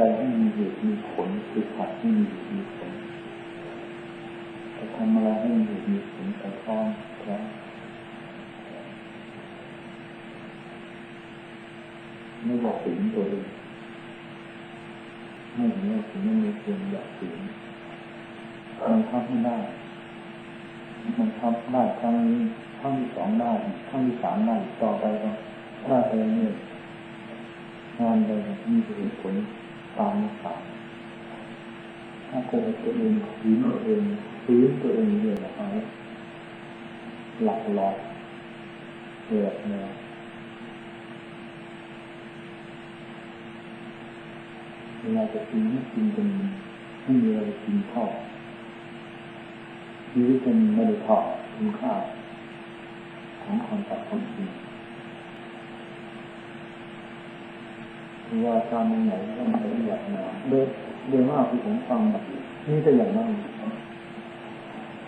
ใจให้มีเหตุมีผลฝึกหัดให้มีเหตุมีผลจะทำอะไรให้มีเหตุมีผลไปพร้อมแล้วไม่บอกถึงตัวเองไม่เห็นว่าถึงไม่มีเพียงอยากถึงมันทำไม่ได้ มันทำได้ครั้งนี้ครั้งที่สองได้ครั้งที่สามได้ต่อไปก็ได้ไปเรื่ยงานใดมีเหตุผล ตามมาตามถ้าโกหกตัวเองฝืนตัวเองฝืนตัวเองเนี่ยเอาหลักหลอกเกิดแนวเวลาจะกินไม่กินกันไม่มีอะไรกินเท่าชีวิตมันไม่ได้เท่าคุณค่าของความตัดความจริง คือว่าการเมืองไหนต้องใช้แบบไหนโดยโดยมากที่ผมฟังแบบนี่จะอย่างนั้น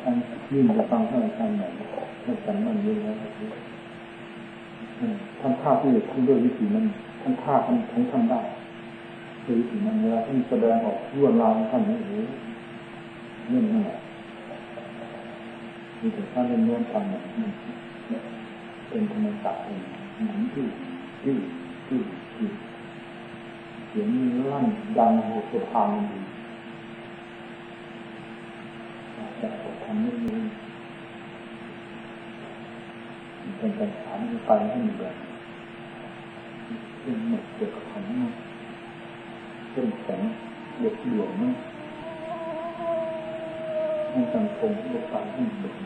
ท่านยิ่งจะฟังท่านอาจารย์ไหนท่านสันมันเยอะแล้วท่านท่าที่ท่านด้วยวิธีนั้นท่านท่าท่านของท่านได้ด้วยวิธีนั้นเวลาท่านแสดงออกรวดราวท่านนี่โอ้โหเรื่องนั้นแหละมีแต่ท่านเล่นน้วนฟังเนี่ยเป็นธรรมศาสตร์เองหนังที่ที่ที่ที่ เสียงลั่นดังโหดทางดีแต่ทำไม่รู้เป็นการถามไปให้มีแบบเป็นหมดเด็กของเป็นแสงเด็กหลวงนะให้สังคมโลกไปให้มีแบบ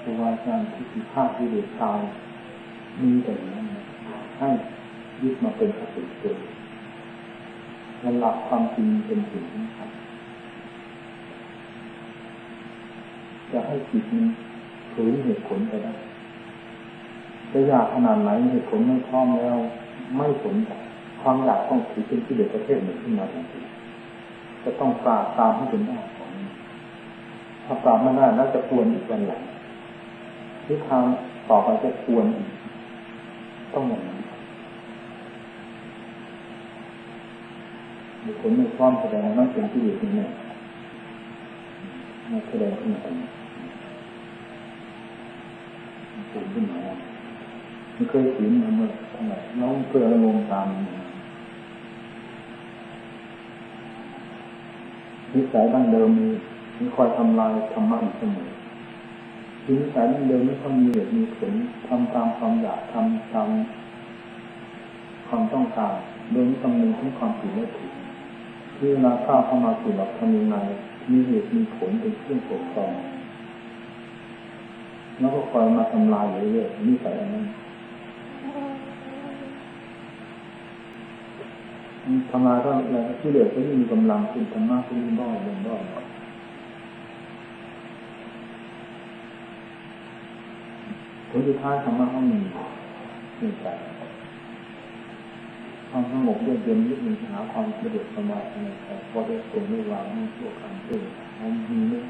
ครูบาอาจารย์ที่พิพากษ์ที่เด็กตายมีแต่นั้น ให้ยึดมาเป็นสติเกิดและหลักความจริงเป็นสิ่งสำคัญจะให้จิตมันถือเหตุผลไปได้จะอยากขนาดไหนเหตุผลไม่พร้อมแล้ว ไม่สนใจความอยากต้องถือเป็นที่เด็กประเทศหนึ่งขึ้นมาทันทีจะต้องปราบตามให้เป็นได้ของถ้าปราบไม่ได้แล้วจะควรอีกวันหลังทิศทางต่อไปจะควรอีกต้องอย่างนั้น มีคนไม่พร้อมแสดงว่านั่นเป็นที่อยู่ที่นี่มาแสดงขึ้นมาสูงขึ้นมาไม่เคยฝืนมาเมื่อเท่าไหร่น้องเพื่อลงตามนิสัยดั้งเดิมมีมีคอยทำลายธรรมะอยู่เสมอทีนิสัยดั้งเดิมไม่ต้องมีเหตุมีผลทำตามความอยากทำตามความต้องการโดยไม่คำนึงถึงความผิดและถูก ที่เวลาข้าวเข้ามาสู่หลักทำยังไงมีเหตุมีผลเป็นเครื่องปกครองแล้วก็คอยมาทำลายเรื่อยๆนิสัยอันนั้นทำลายก็แล้วที่เหลือก็ยังมีกำลังขึ้นธรรมะก็ยิ่งด้อยลงด้อยผลสุดท้ายธรรมะก็มีในใจ ความสงบเยือกเย็นยึดมีหาความสะดวกสบายในใจพอได้เป็นไม่วางไม่ชั่วคำตื่นมันมีไม่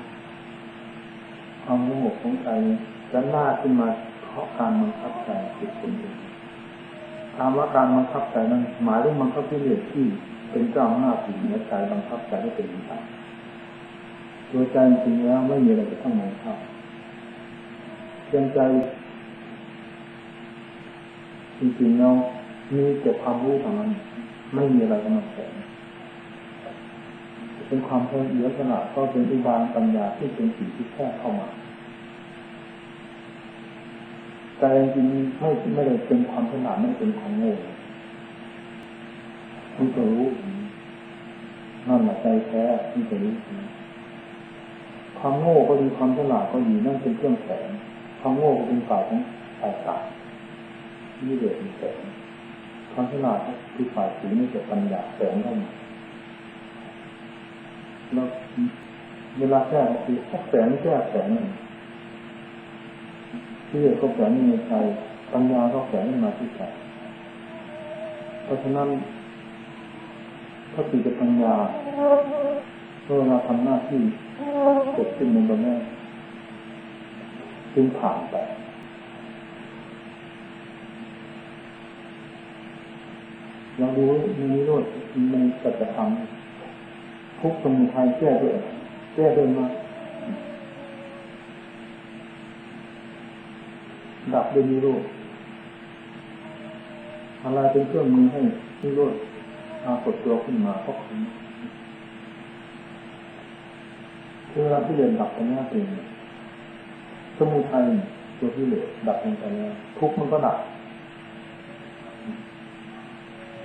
ความสงบของใจจะล่าขึ้นมาเพราะการบังคับใจจิตคนเองถามว่าการบังคับใจนั้นหมายถึงบังคับที่เหลือที่เป็นเจ้าหน้าที่ในใจบังคับใจให้เป็นไปตัวใจจริงแล้วไม่มีอะไรจะต้องบังคับเพียงใจจริงๆเรา มีแต่ความรู้เท่านั้นไม่มีอะไรกำลังแฝงเป็นความเพิ่มเยอะขนาดก็เป็นอุบายปัญญาที่เป็นสิ่งที่แทรกเข้ามาใจจริงไม่ไม่ได้เป็นความฉลาดไม่เป็นความโง่ที่จะรู้นั่นแหละใจแท้ที่จะรู้ความโง่ก็ดีความฉลาดก็ดีนั่นเป็นเครื่องแฝงความโง่ก็เป็นฝ่ายของฝ่ายตาที่เดือดแฝง ความฉลาดคือฝ่ายสีนี่จะปัญญาแฝงเข้ามาแล้วเวลาแก้คือแฝงแก้แฝงหนึ่งที่เหลือก็แฝงในใจปัญญาก็แฝงมาที่ใจเพราะฉะนั้นถ้าติดปัญญาเวลาทำหน้าที่เกิดขึ้นในบนแม่จึงผ่านไป เราดูในนิโรธมันสัจธรรมทุกสมุทัยแก้ด้วยแก้ด้วยมรรคดับด้วยนิโรธอะไรเป็นเครื่องมือให้นิโรธปรากฏตัวขึ้นมาเพราะคุณคือเวลาที่เรียนดับไปหน้าเองสมุทัยตัวที่เหลือดับลงไปแล้วทุกมันก็ดับ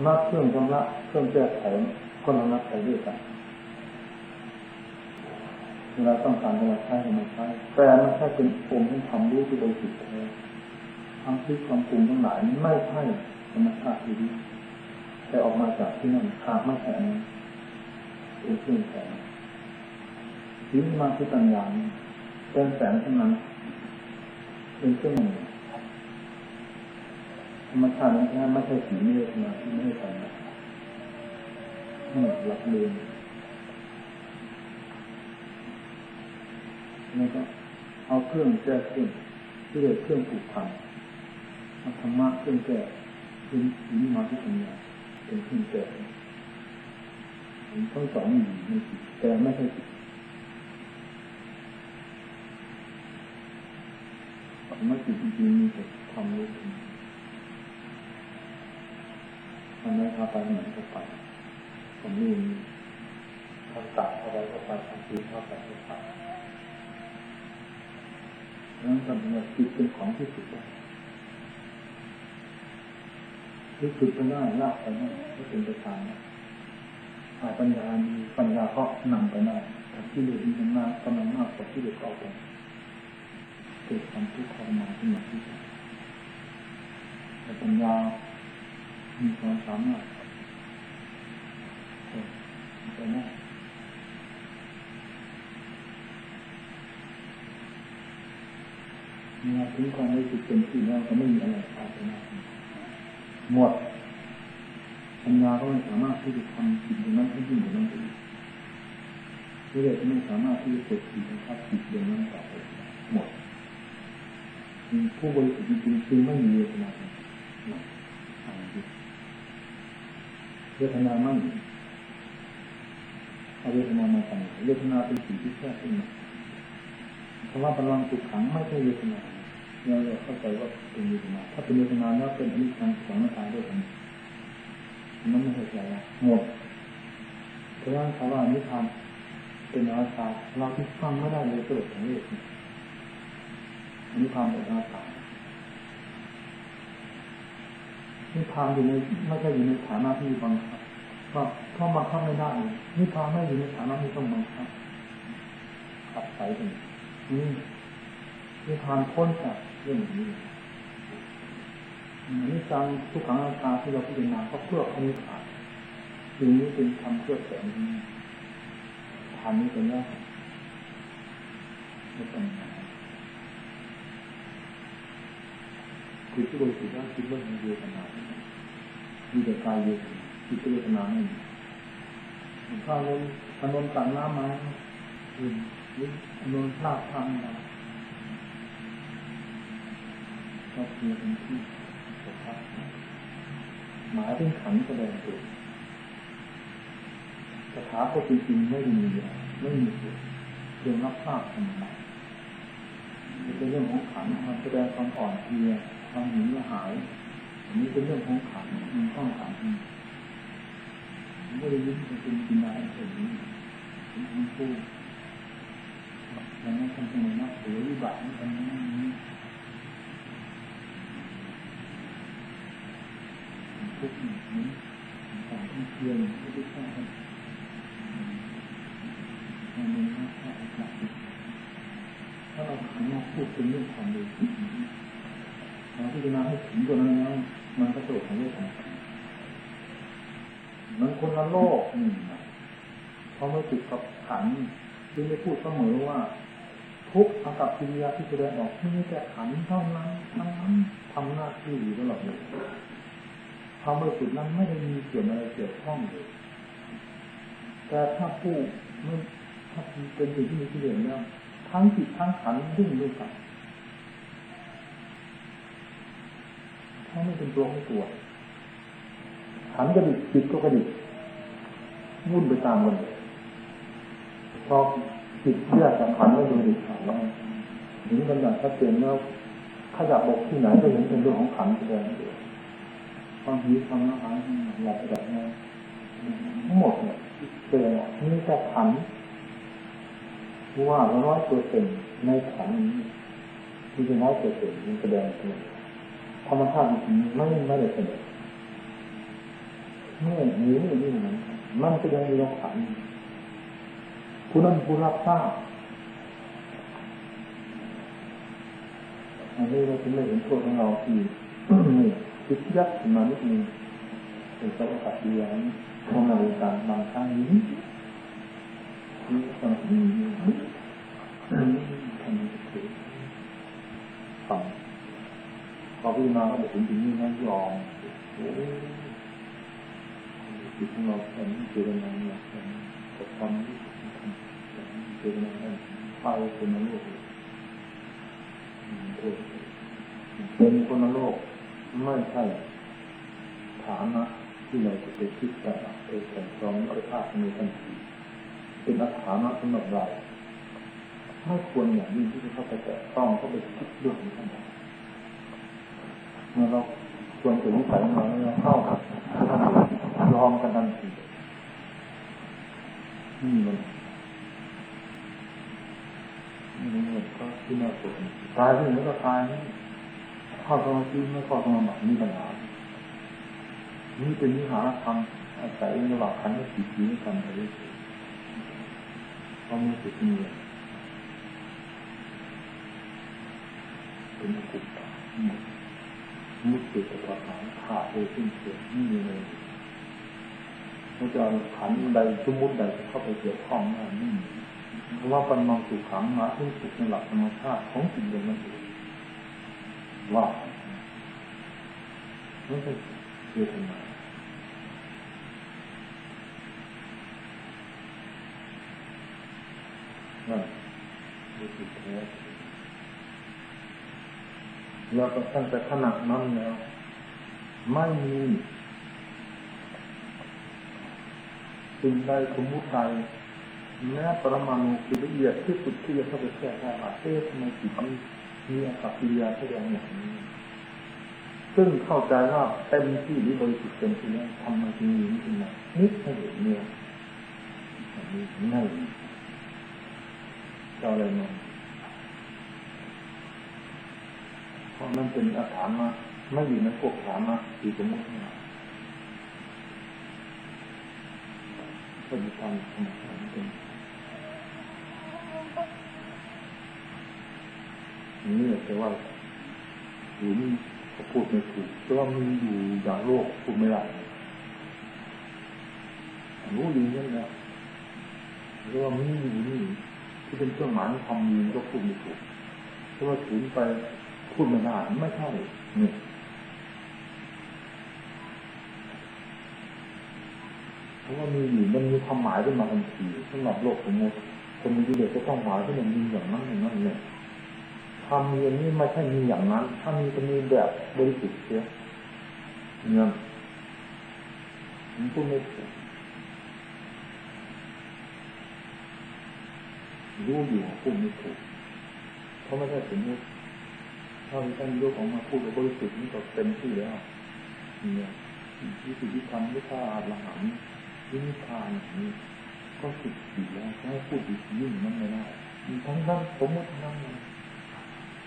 นักเครื่องชำระเครื่องแก้ไขก็ระงับไปด้วยกันเวลาต้องการจะมาใช้ก็มาใช้แต่ไม่ใช่เป็นองค์ที่ทำรู้ที่บริสุทธิ์แท้ทั้งที่ความปรุงทั้งหลายไม่ใช่ธรรมชาติที่ดีแต่ออกมาจากที่นั่นขาดไม่แข็งเป็นเครื่องแข็งทีนี้มาที่ปัญญาเป็นแสงทั้งนั้นเป็นเครื่องมือ ธรรมชาตินั้นไม่ใช่สีเมฆมาที่ไม่ใช่กันนะนี่หลักเรียนแล้วก็เอาเครื่องแก้เครื่องที่เรียกเครื่องผูกพันเอาธรรมะเครื่องแก้เป็นสีมาที่ปัญญาเป็นเครื่องแก้ทั้งสองอยู่ในจิตแต่ไม่ใช่จิตไม่จิตจริงๆมีแต่ความรู้ องมันไม่พาไปไหนก็ไปผมนี่ทำตัดอะไรก็ไปทำตีเข้าไปก็ไปนั้นสำหรับจิตเป็นของที่สุดแล้ที่สุดไปได้ลากไปได้ก็เป็นไปตามนั้นหาปัญญามีปัญญาก็นำไปได้แต่ที่เหลือมีกำลังกำลังมากกว่าที่เหลือก็เอาไปเกิดความทุกข์ทรมานขึ้นมาที่สุดแต่ปัญญา มีความสามารถไปได้เมื่อถึงความรู้สึกเป็นที่แล้วก็ไม่มีอะไรพาดไปได้หมดปัญญาก็ไม่สามารถที่จะทำสิ่งนั้นให้ยิ่งกว่านั้นอีกเรื่อยๆไม่สามารถที่จะเกิดสิ่งทับจิตอย่างนั้นต่อไปหมดผู้บริสุทธิ์จริงๆไม่มีเวทนา วทนาไม่เอาเวทนามาทำเวทนาเป็นสิ่งที่แท้ขึ้นมาเพราะว่าพลังสุขขังไม่ใช่เวทนาเราเข้าใจว่าเป็นเวทนา ถ้าเป็นเวทนาแล้วเป็นอนิจจังของหน้าตาด้วยกันมันไม่เข้าใจหมดเพราะว่าคำว่านิพพานเป็นอนัตตาเราที่ฟังไม่ได้เลยก็เลยของเวทนิพพานเป็นอนัตตา นิพพานอยู่ในไม่ใช่อยู่ในฐานะที่บังคับก็เข้ามาเข้าไม่ได้นิพพานไม่อยู่ในฐานะที่ต้องบังคับขับไปถึงนี่นิพพานพ้นจากเรื่องนี้นิจังทุกขังอนัตตาที่เราพิจารณาก็เพื่ออนิพพานสิ่งนี้เป็นคำเพื่อแสงทานนี้เป็นแรกไม่ต้อง คือที่บริสุทธิ์แล้วคิดว่ามีเวทนามีแต่กายเวทนาคิดเวทนาไม่มีถ้าลมอารมณ์ตัดน้ำมาอื่นหรืออารมณ์ลากทางมาก็คือเป็นที่สภาพหมายถึงขันแสดงตัวสถาพตจริงๆไม่มีไม่มีเรื่องรับทราบธรรมะ เป็นเรื่องของขันความแสดงความอ่อนเพลียความหนีหายอันนี้เป็นเรื่องของขันมันต้องขันไม่ได้ยึดเป็นจริงอะไรอย่างนี้มันพูดอย่างนั้นทำเป็นนักหรือวิบัตินี่ทำนั้นนี้ทุกอย่างนี้ต่างที่เพียงไม่ได้สร้างกันมันมีหน้าที่อากาศถ้าเราขันมา พูดเป็นเรื่องความรู้เราพิจารณาให้ถึงตัวนั้นแล้วมันก็โจทย์ของเรื่องของมันคนละโลกนี่เพราไม่ติดกับขันจึงได้พูดเสมอว่า ทุกอากับกิริยาที่แสดงออกมีแต่ขันเท่านั้นทั้งนั้นทำหน้าที่อยู่ตลอดเลยความบริสุทธิ์นั้นไม่ได้มีเกี่ยวอะไรเกี่ยวข้องเลยแต่ถ้าผู้ไม่ถ้าเป็นสิ่งที่มีที่เด่นแล้ว ทั้งจิตทั้งขันดิ้นด้วยกันถ้าไม่เป็นตัวไม่ตัวขันกระดิกจิตก็กระดิกวุ่นไปตามกันเลยพอจิตแยกจากขันแล้วดูดิขันแล้วเห็นกันอย่างชัดเจนแล้วขยับบกที่ไหนก็เห็นเป็นเรื่องของขันแสดงอยู่ความหิวความอาหารหลับแบบนี้ทั้งหมดเนี่ยแสดงออกนี่แค่ขัน ว่าร้อยเปอร์เซ็นในขันนี้ที่จะน้อยเปอร์เซ็นมันแสดงออกธรรมชาติจริงไม่ไม่ได้แสดงเมื่อหิวนี่เหมือนกันมันแสดงอยู่ในขันผู้นั้นผู้รับทราบอันนี้เราถึงได้เห็นโทษของเราที่นี่คิดยักษ์มานิดนึงเป็นสัพพะเดียนของเราการบางครั้งนี้ที่ต้ ฟังพอพี่มาก็เดี๋ยวถึงถึงนี่นะยอมโอ้จิตของเราเป็นเจริญเนี่ยเป็นกับความรู้เจริญเนี่ยเข้าเป็นโลกเป็นคนโลกไม่ใช่ฐานะที่เราจะไปคิดแต่ไปแต่งรองอริภาพมีทันที เป็นอัฐานะสำหรับเราไม่ควรอย่างยิ่งที่จะเข้าไปแต่ต้องเข้าไปคิดเรื่องนี้ทั้งหมดเมื่อเราควรจะวิสัยมาเข้ากับยอมกันทันทีนี่มันนี่มันก็ที่น่าสนตายที่ไหนก็ตายเข้าสมาธิไม่เข้าสมาธิมีปัญหานี่เป็นวิหารธรรมอาศัยระหว่างขันธ์กับจิตนี้กันไปเรื่อย ความรู้สึกมีเป็นกุศลมุติกับปัญหาขาดเลยสิ้นเชิงไม่มีเลยเราจะขันใดสมมติใดเข้าไปเกี่ยวข้องนั่นนี่เพราะว่าปัญมังสุขังมาที่สุดในหลักธรรมชาติของสิ่งเดียวนั่นเองว่าไม่ใช่เวทนานั่น คือจิตแท้แล้วก็ตั้งแต่ขนาดนั้นแล้ว ไม่มีสิ่งใดสมมุติใดแม้ปรมาณูคือละเอียดที่สุดที่จะเข้าไปแก้ได้ว่าเอ๊ะทำไมจิตนี้มีอากับกิริยาแสดงอย่างนี้ ซึ่งเข้าใจว่าเต็มที่หรือบริสุทธิ์เต็มที่แล้ทำไมจึงมีขึ้นมานิดให้เห็นเนี่ยอันนี้ไม่เจ้าอะไรมาเพราะนั่นเป็นอาถรรพ์มาไม่อยู่ในพวกฐานมาคือสมมติมาก็มีความธรรมชาติเป็นนี่แต่ว่าอยู่นี่เขาพูดไม่ถูกเพราะว่ามีอยู่อย่างโลกพูดไม่ได้รู้ดีนั่นแหละเพราะว่ามีอยู่นี่ที่เป็นเครื่องหมายความมีก็พูดไม่ถูกเพราะว่าถึงไป พูดไม่ได้ไม่ใช่เนี่เพราะว่ามีอยู่มันมีความหมายขึ้นมาทันทีสำหรับโลกสมมติคนมีกิเลสก็ต้องหมายที่มันมีอย่างนั้นอย่างนั้นเนี่ยทำมีอันนี้ไม่ใช่มีอย่างนั้น ถ้ามีจะมีแบบบริสุทธิ์เสียเงินมันพูดไม่ถูกรู้อยู่พูดไม่ถูกเพราะไม่ใช่สมมติ ถ้ามีท่านยกของมาพูดกับบริสุทธิ์นี่ก็เต็มที่แล้วเนี่ยวิสุทธิธรรมวิชาอาหารวินิพานนี้ก็สุดผิดแล้วให้พูดอีกยิ่งนั้นไม่ได้ทั้งนั้นสมมติทั้งนั้น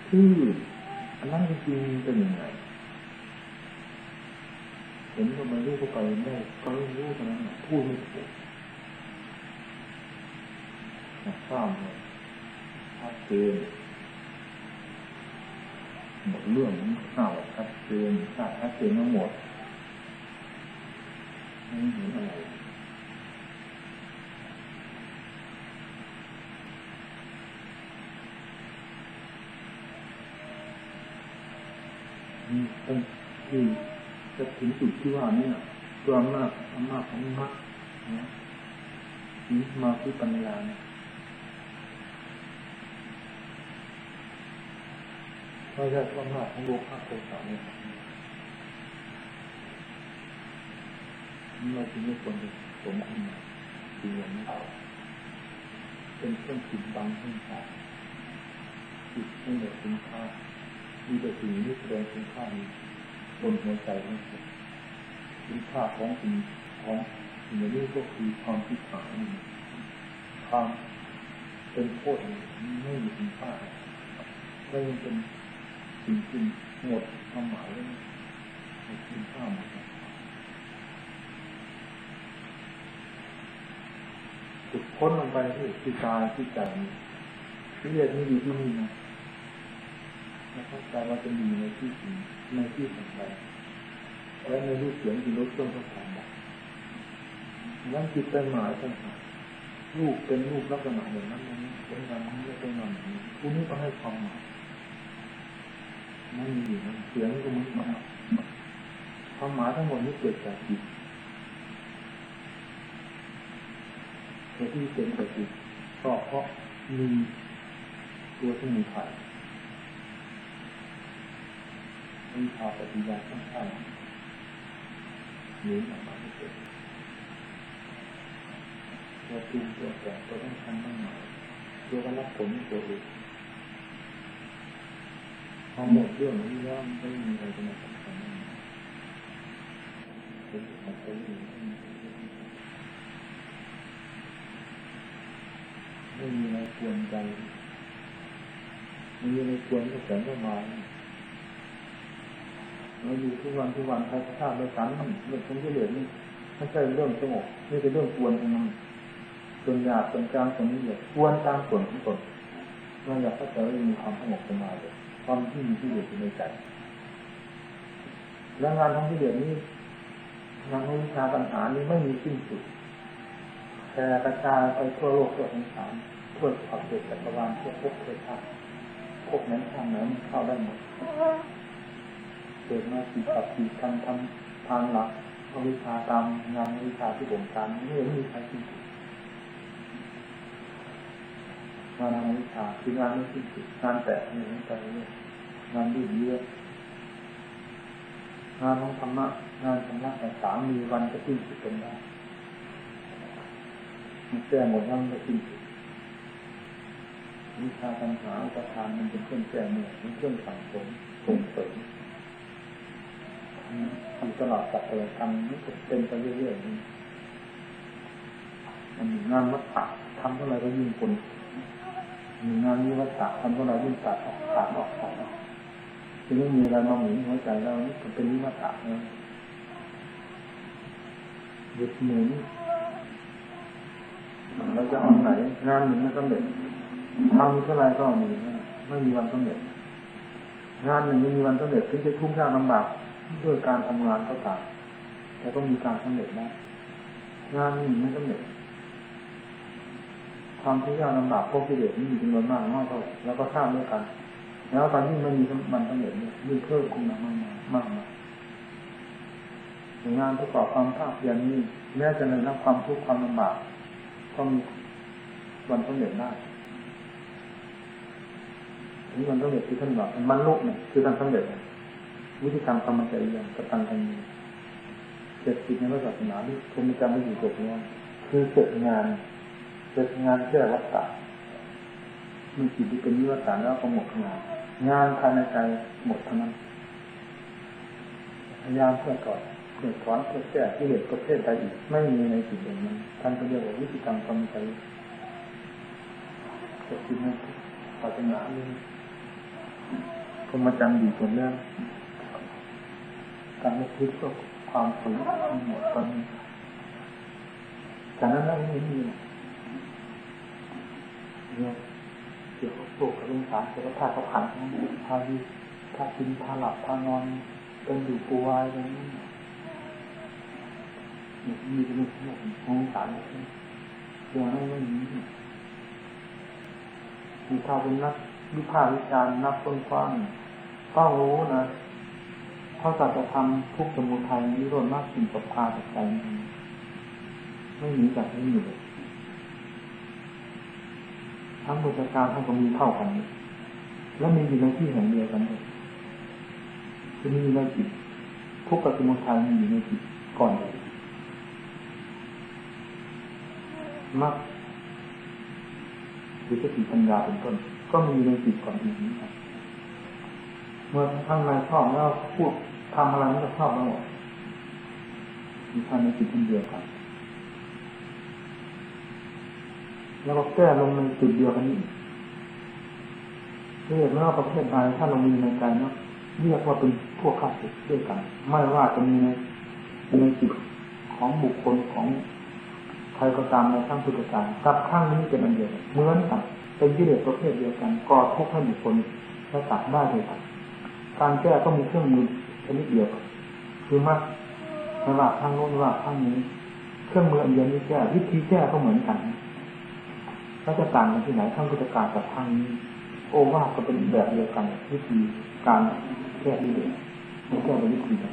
คืออันนั้นจริงเป็นยังไงเห็นก็มารู้ก็ไปไม่ก็รู้เท่านั้นพูดไม่ถูกทราบเลยชัดเจน เรื่องข่าวชัดเจนทราบชัดเจนทั้งหมดไม่เห็นอะไรเป็นที่จะถึงจุดที่ว่านี่ตัวอำนาจอำนาจของมรรคนะนี่มาที่ปัญญาเนี่ย ไม่ใช่อำนาจของโลภะโทสะเนี่เราจึงไม่ควรจะสมขึ้นมาสิ่งานี้เป็นเครื่องปิดบังขึ้นมาจิตไม่ได้คุณค่ามีแต่สิ่งที่แสดงคุณค่าในบนหัวใจของเราคุณค่าของสิ่งของสิ่งนี้ก็คือความคิดหายความเป็นโทษไม่มีคุณค่าไม่เป็น สิ่งที่หมดความหมายเลยหมดคุณค่าหมดจุดพ้นลงไปที่ที่กายที่ใจที่เรียกนี่อยู่ที่นี่นะแล้วเข้าใจว่าจะมีในที่จริงในที่ต่างๆและในรูปเสียงที่ลดต้นก็ตามแบบนั้นจิตเป็นหมายต่างหากรูปเป็นรูปลักษณะอย่างนั้นนั้นเป็นงานนี้เป็นงานนี้ผู้นี้ก็ให้ความหมาย ไม่มีนะเสียงก็เหมือนกันความหมายทั้งหมดนี้เกิดจากจิตแต่ที่เป็นจากจิตก็เพราะมีตัวที่มีไข่มีภาปฏิยาณข้างๆหรือออกมาไม่เกิดตัวจริงตัวแต่ตัวต้องทำบ้างหมายตัวก็รับผลตัวเอง พอหมดเรื่องนี้แล้วไม่มีอะไรจะมาสำคัญเป็นของตัวเองไม่มีอะไรควรใจไม่มีอะไรควรก็แสงก็มาเราอยู่ทุกวันทุกวันใครทราบในสันเรื่องของที่เหลือนี่ไม่ใช่เรื่องสงบนี่เป็นเรื่องควรทั้งนั้นส่วนหยาบส่วนกลางส่วนนี้เลยควรตามส่วนของตนเราอยากเข้าใจว่ามีความสงบสมาธิ ความที่มีที่เหลืออยู่ในใจและงานของที่เหลือดนี้งานของวิชาปัญหานี้ไม่มีสิ้นสุดแผ่กระจายไปทั่วโลกทั่วสงสารทั่วขอบเขตจักรวาลทั่วภพเทวาภพนั้นข้างไหนมันเข้าได้หมดเกิดมาสี่กับสี่ทำทำทางหลักวิชาตามงานวิชาที่บ่งการไม่มีใครสิ้นสุด งานาวิชาคืองานไม่สิ้นสุดงานแตะนี่ไม่ไปเรื่อยงานดื้อเยอะงานของธรรมะงานธรรมะแต่สามมีวันจะสิ้นสุดเป็นได้มันแก้หมดแล้วมันสิ้นสุดวิชาปัญหาอุปทานมันเป็นเครื่องแก้เมื่อเป็นเครื่องสั่งสมส่งเสริมอยู่ตลอดกับตัวทำนี่เป็นไปเรื่อยๆมันงานวัฏฏะทำเท่าไรก็ยิ่งคน งานวิวัฒน์ทำเท่าไรยิ่งตัดออกขาดออกขาดออกจะไม่มีอะไรมาหมุนหัวใจแล้วนี่เป็นวิวัฒน์นะหยุดหมุนเราจะเอาไหนงานหนึ่งไม่สำเร็จทำเท่าไรก็มีไม่มีวันสำเร็จงานหนึ่งไม่มีวันสำเร็จถึงจะทุ่มยากลำบากด้วยการทำงานก็ตามแต่ต้องมีการสำเร็จนะงานหนึ่งไม่สำเร็จ ความทุกข์ยากลำบากพวกกิเลสนี่มีจำนวนมากมากเท่าไหร่แล้วก็ทราบด้วยกัน แล้วตอนที่มันมีมันสำเร็จเนี่ยเพิ่มขึ้นมามากมายมากงานประกอบความภาคเพียรนี้แม้จะในรับความทุกข์ความลำบากก็มีวันสำเร็จได้นี่มันสำเร็จที่ท่านบอกมันลุกเนี่ยคือการสำเร็จวิธีการทำมันจะอย่างกระตังกันเจ็ดสิบในพระศาสนาที่คงจำไม่อยู่จบเนี่ยคือเสร็จงาน เสร็จงานแค่อวัฏฏะมีจิตที่เป็นวิวัฏฏะแล้วก็หมดงานงานภายในใจหมดเท่านั้นพยายามเพื่อก่อนเพื่อถอนเพื่อแก้ที่เหลือประเภทใดอีกไม่มีในสิ่งอย่างนั้นท่านก็เรียกว่าวิธีการทำใจก็คือในศาสนานี้พรหมจรรย์ดีส่วนแรกการไม่คิดก็ความฝืนทั้งหมดตอนนี้แต่นั้นนั่นไม่มี เนี่ยเกี่ยวกับพวกกับเรื่องสารเกี่ยวกับธาตุขันธ์ทั้งหมดพาดีพากินพาหลับพานอนเป็นอยู่ปูวายอะไรนี้เนี่ยมีเป็นพวกของสารเรื่องนั้นไม่มีมีถ้าวเป็นนักวิพากษ์วิจารณ์นักค้นคว้างต้องรู้นะเพราะสัจธรรมทุกสมุทัยนิโรธมากสิ่งกับพาจากใจไม่หนีจากที่นี่เลย ทั้งบริการทั้งก็มีเท่ากัน แล้วมีอยู่ในที่แห่งเดียวกันเลยคือมีในจิตทุกขสมุทัยมีอยู่ในจิตก่อนเลยมรรคหรือสติปัญญาเป็นต้น ก็มีในจิตก่อนอีกนะครับเมื่อข้างในชอบแล้วพูดทำอะไรมันก็ชอบทั้งหมดมีทางในจิตเช่นเดียวกัน แล้วก็แก้ลงในจุดเดียวกันนี้เรียกว่าประเภทใดถ้าเรามีในใจเนาะเรียกว่าเป็นพวกข้าศึกด้วยกัน ไม่ว่าจะมีในในจิตของบุคคลของใครก็ตามในข้างพุทธการกับข้างนี้เป็นอันเดียวกันเหมือนกันเป็นกิเลสประเภทเดียวกันก่อทุกข์ให้บุคคลและตัดได้เลยกันการแก้ก็มีเครื่องมือชนิดเดียวกันคือมัดไม่ว่าข้างโน้นว่าข้างนี้ เครื่องมืออันเดียวนี้แก้วิธีแก้ก็เหมือนกัน แล้วจะต่างกันที่ไหนข้างพุทธการกับข้างนี้โอวาทก็เป็นแบบเดียวกันวิธีการแก้ที่เดียวไม่แก้เป็นวิธีกัน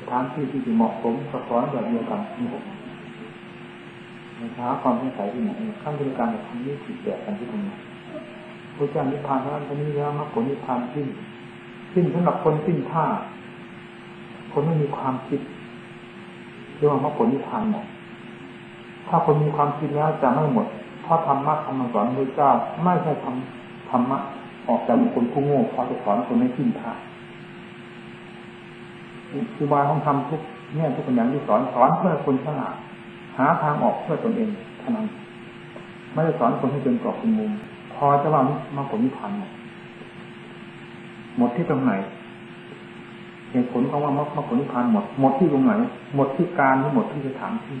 สถานที่ที่เหมาะสมสะท้อนแบบเดียวกันนี่ผมในช้าความสงสัยที่ไหนขั้นบริการกับคำนี้ผิดแบบกันที่ตรงไหนพระเจ้านิพพานนั้นตอนนี้แล้วมรรคผลนิพพานสิ้นสิ้นสำหรับคนสิ้นท่าคนไม่มีความคิดเรียกว่ามรรคผลนิพพานหมดถ้าคนมีความคิดแล้วจะไม่หมด เพราะธรรมะคำสอนพระเจ้าไม่ใช่ทำธรรมะออกจากบุคคลผู้โง่เพราะจะสอนคนให้สิ้นท่าคือบายของธรรมทุกแง่ยทุกอย่างที่สอนสอนเพื่อคนฉลาดหาทางออกเพื่อตนเองเท่านั้นไม่ได้สอนคนให้เป็นกรอบเป็นมุมพอจะว่ามาผลนิพพานหมดหมดที่ตรงไหนเหตุผลของว่ามรรคผลนิพพานหมด หมดที่ตรงไหน หมดที่การหรือหมดที่สถานที่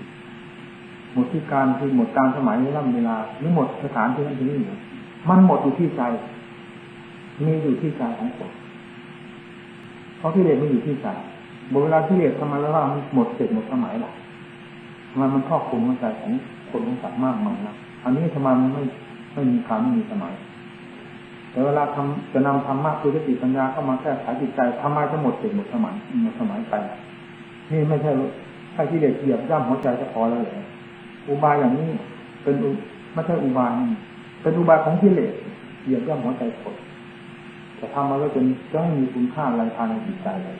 หมดที่การคือหมดการสมัยนี้ร่ำเวลาหรือหมดสถานที่นั้นที่นี่มันหมดอยู่ที่ใจ มีอยู่ที่ใจของคนเพราะที่เลสไม่อยู่ที่ใจบเวลาที่เลสทำไมแล้วว่ามันหมดเสร็จหมดสมัยหรอทำไมมันครอบคลุมหัวใจของคนของสัตว์มากมายนะอันนี้ทำไมมันไม่ไม่มีการไม่มีสมัย แต่เวลาทำจะนำธรรมะคือสติปัญญาเข้ามาแก้ไขจิตใจทำไมจะหมดเสร็จหมดสมัยหมดสมัยไปนี่ไม่ใช่ใช่ที่เด็กเหยียบย่ำหัวใจจะพอแล้วเลย อุบายอย่างนี้ เป็นไม่ใช่อุบายเป็นอุบายของที่เล็กเหยียบย่ำหัวใจคนจะทำมาแล้วจนจะไม่มีคุณค่าอะไรภายในจิตใจเลย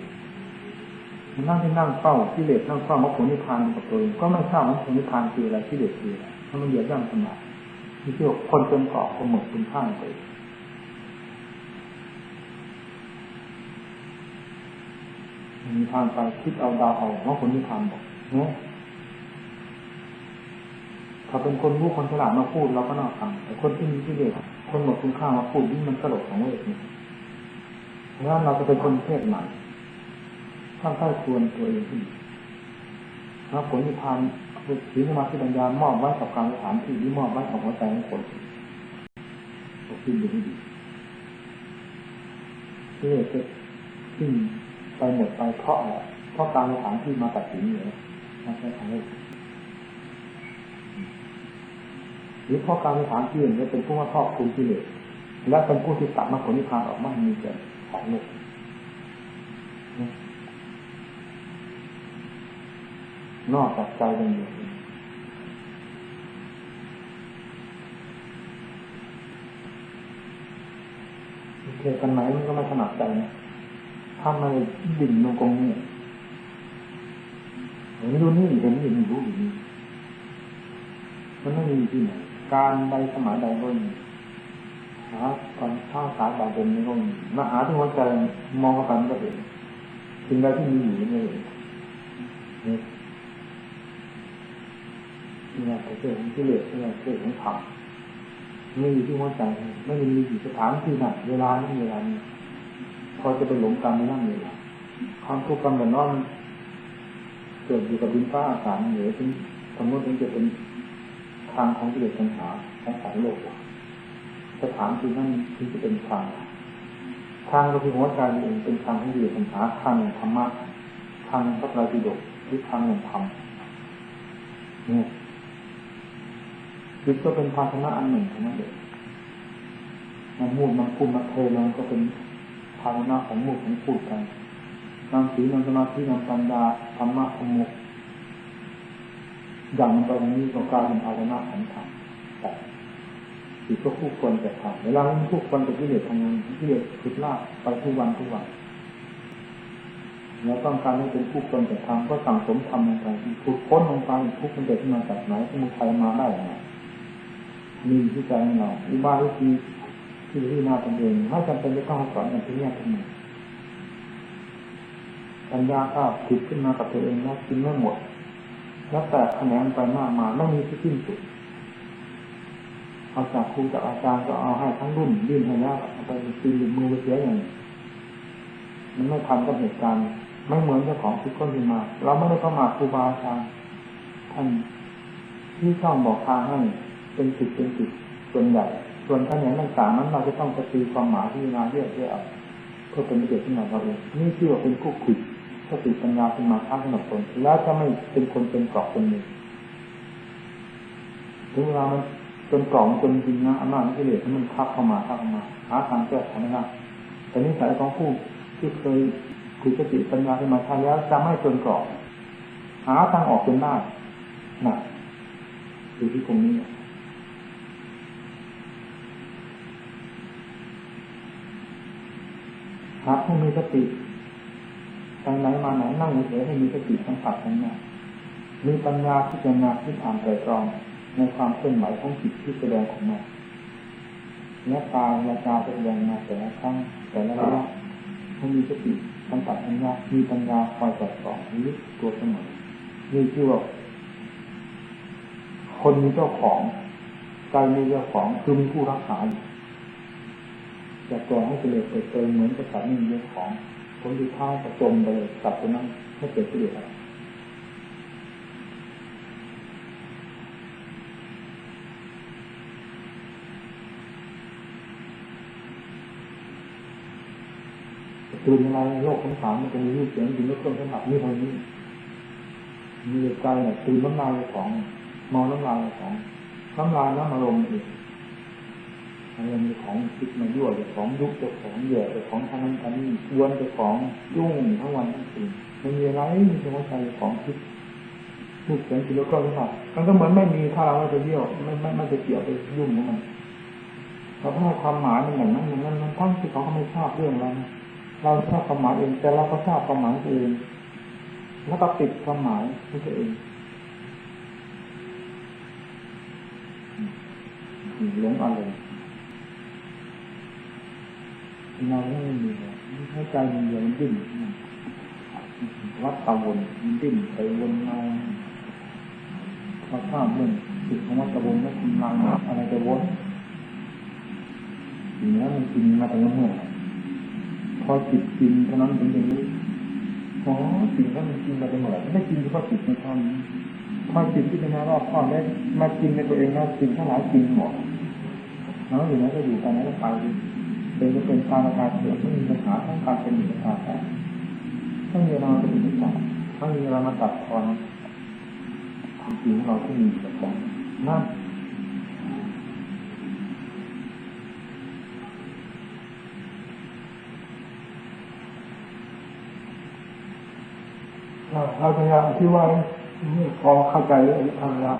นั่งที่นั่งเฝ้าที่เล็กนั่งเฝ้ามรรคผลนิพพานกับตัวเองก็ไม่ทราบมรรคผลนิพพานคืออะไรที่เล็กคืออะไรถ้ามันเหยียบย่ำสมาธิที่เรียกคนเป็นเกาะคนหมดคุณค่าไปมีทางไปคิดเอาดาวเอามรรคผลนิพพานบอกเนี่ย ถ้าเป็นคนรู้คนฉลาดมาพูดเราก็น่าฟังแต่คนที่มีที่เด็กคนหมดคุณค่ามาพูดนี่มันกระโดดของเวทนี่เพราะฉะนั้นเราจะเป็นคนเพศใหม่ต้องใต้ควรตัวเองที่นะผลนิพพานศีลสมาธิปัญญามอบไว้กับการสถานที่ที่มอบไว้กับหัวใจของคนตกขึ้นอยู่ที่ดีที่เกิดขึ้นไปหมดไปเพราะอะไรเพราะการสถานที่มาตัดสินเหรอไม่ใช่ทางให้ หรือเพราะการสถานที่เนี่เป็นผู้ว่าครอบคุมที่เหลือและเป็นผู้ที่ตัดมาผลนิพพานออกมามีแต่ของโลกนอกจากใจเป็นอยู่เทกันไหนมันก็ไม่ถนัดใจนะถ้ามันดิ่งลงตรงนี้เห็นดูนี่เห็นเห็นรู้อยู่นี่มันไม่มีที่ไหน การใดสมัยใดก็มีหาตอนข้าวสารบาดเจ็บนี้ก็มีมาหาที่หัวใจมองเข้าไปมันก็เห็นสิ่งใดที่มีอยู่ไม่เห็นนี่เนี่ยประเภทของกิเลสเนี่ยประเภทของธรรมไม่อยู่ที่หัวใจไม่มีอยู่สถานที่ไหนเวลานี้เวลานี้พอจะไปหลงกรรมไม่นั่งเลยความทุกข์กรรมแบบนั้นเกิดอยู่กับดินฟ้าอากาศเหนือถึงสมมติมันจะเป็น ทางของกิเลสปัญหาของสายโลกสถานที่นั่นคือจะเป็นทางทางก็คือหัวใจเองเป็นทางที่กิเลสปัญหาทางธรรมะทางพระไตรปิฎกหรือทางแห่งธรรมเนี่ยจิตก็เป็นภาชนะอันหนึ่งเท่านั้นเองมันมูดมันพูดมันเทมันก็เป็นภาชนะของมูดของพูดกันนำสีนำสมาธินำปัญญาธรรมะธรรมุ กอย่างตรงนี้ก็กลายเป็นภาชนะของธรรจิตก็คู่ควรแต่ธรรมเวลาคู่ควรแต่กิเลสทำงานกิเลสผิดลาบไปทุกวันทุกวันเราต้องการให้เป็นผู้คนแต่ทำก็สั่งสมทำลงไปทุกพ้นลงไปทุกมันเกิดขึ้นมาจากไหนสมุทัยมาได้ยังไงมีที่ใจเราอุบายวิธีที่ที่นาตนเองไม่จำเป็นจะต้องสอนอย่างที่แยกขึ้นมาปัญญาก็ผิดขึ้นมากับตัวเองแล้วกินไม่หมด แล้วแต่คะแนนไปมากมาไม่มีที่สิ้นสุดเอาจากครูจากอาจารย์ก็เอาให้ทั้งรุ่นยื่นให้แล้วเอาไปตีมือเสียอย่างมันไม่ทันกับเหตุการณ์ไม่เหมือนเจ้าของคิดก้นขึ้นมา เราไม่ได้เข้ามาครูบาอาจารย์ท่านที่ช่องบอกทางให้เป็นสิทธิ์เป็นสิทธิ์ส่วนใหญ่ส่วนคะแนนต่างๆนั้นเราจะต้องปฏิความหมายที่นาเรียกเรียกเพื่อเป็นประโยชน์ขึ้นมาเราเองนี่ที่ว่าเป็นผู้ขุด สติปัญญาขึ้นมาทั้งสำหรับคนแล้วจะไม่เป็นคนเป็นกรอบคนหนึ่งถึงเวลามันจนกล่องจนจริงนะอำนาจกิเลสมันทับเข้ามาทับเข้ามาหาทางแก้ไขไม่ได้แต่นิสัยของผู้ที่เคยคุยสติปัญญาขึ้นมาทันแล้วจะไม่จนกรอบหาทางออกจนได้นะอยู่ที่ตรงนี้หากผู้มีสติ ไปไหนมาไหนนั่งเฉยให้มีสติสัมผัสทั้งนั้นมีปัญญาที่จะนาที่อ่านไตรตรองในความเคลื่อนไหวของจิตที่แสดงของมันและตาและตาแสดงมาแต่ละครั้งแต่ละระยะให้มีสติสัมผัสปัญญามีปัญญาคอยสอดส่องนี้ตัวเสมอนี่คือว่าคนมีเจ้าของใจมีเจ้าของคือมีผู้รักษาอยู่จะปล่อให้เกิดเปิดเผยเหมือนกับสัตว์มีเจ้าของ คนที่ท้ายกระจมไปเลยสัตว์ตัวนั้นไม่เกิดประโยชน์อะไรตื่นอะไรโลกของสามมันจะมีรูปเสียงดินรสเครื่องสัมผัสนี่เท่านี้ มีใจเนี่ยตื่นน้ำลายของมองน้ำลายของน้ำลายน้ำอารมณ์อี กอารมณ์ของคิดมายั่วเจ้าของยุบเจ้าของเหยื่อเจ้าของทางนั้นทางนี้วนเจ้าของยุ่งทั้งวันทั้งคืนมันมีอะไรมีแต่ว่าใจของคิดรูปเสียงกินแล้วก็รู้ว่ามันก็เหมือนไม่มีถ้าเราไม่ไปเยี่ยวไม่ไม่ไม่ไปเกี่ยวไปยุ่งกับมันเพราให้ความหมายมันอย่างนั้นอย่างนั้นมันทั้งที่เขาไม่ทราบเรื่องอะไรเราทราบความหมายเองแต่เราก็ทราบความหมายเองแล้วก็ติดความหมายของตัวเองหลงอารมณ์ เราไม่มีเลยให้ใจมันยวมันดิ้นวัดตะวนมันดิ้นไปวนมาพอทราบเรื่องจิตของวัดตะวนไม่ทำลายอะไรจะวนอย่างนี้มันกินมาแต่ละเมื่อพอจิตกินเท่านั้นถึงจะรู้อ๋อสิ่งนั้นมันกินมาแต่เมื่อไม่กินเพราะจิตมันทำพอจิตที่เป็นนารอบข้อได้มากินในตัวเองแล้วสิ่งทั้งหลายกินหมดแล้วอยู่นั้นก็อยู่ไปนั้นก็ไป เป็นจะเป็นการการเกิดไม่มีปัญหาทั้งการเป็นมีปัญหาแต่ถ้ามีเราเป็นปัญหาถ้ามีเรามาตัดทอนความจริงเราที่มีปัญหานั่นเราพยายามที่ว่าพอเข้าใจแล้วทำแล้ว